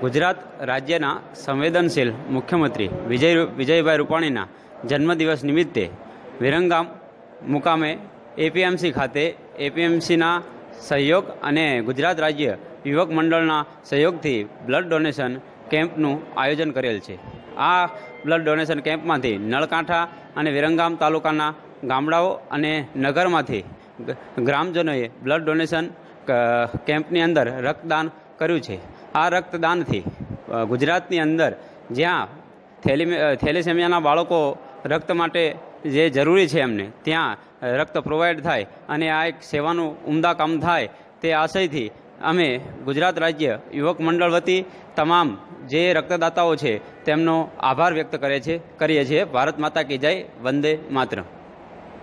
ગુજરાત રાજ્યના સંવેદનશીલ મુખ્યમંત્રી વિજય વિજયભાઈ રૂપાણીના જન્મદિવસ નિમિત્તે વિરંગામ મુકામે એપીએમસી ખાતે એપીએમસીના સહયોગ અને ગુજરાત રાજ્ય યુવક મંડળના સહયોગથી બ્લડ ડોનેશન કેમ્પનું આયોજન કરેલ છે. આ બ્લડ ડોનેશન કેમ્પમાંથી નળકાંઠા અને વિરંગામ તાલુકાના ગામડાઓ અને નગરમાંથી ગ્રામજનોએ બ્લડ ડોનેશન કેમ્પની અંદર રક્તદાન કર્યું છે. આ રક્તદાનથી ગુજરાતની અંદર જ્યાં થેલી થેલેસેમિયાના બાળકો રક્ત માટે જે જરૂરી છે એમને, ત્યાં રક્ત પ્રોવાઈડ થાય અને આ એક સેવાનું ઉમદા કામ થાય તે આશયથી અમે ગુજરાત રાજ્ય યુવક મંડળ વતી તમામ જે રક્તદાતાઓ છે તેમનો આભાર વ્યક્ત કરે છે, કરીએ છીએ. ભારત માતા કી જય, વંદે માતરમ.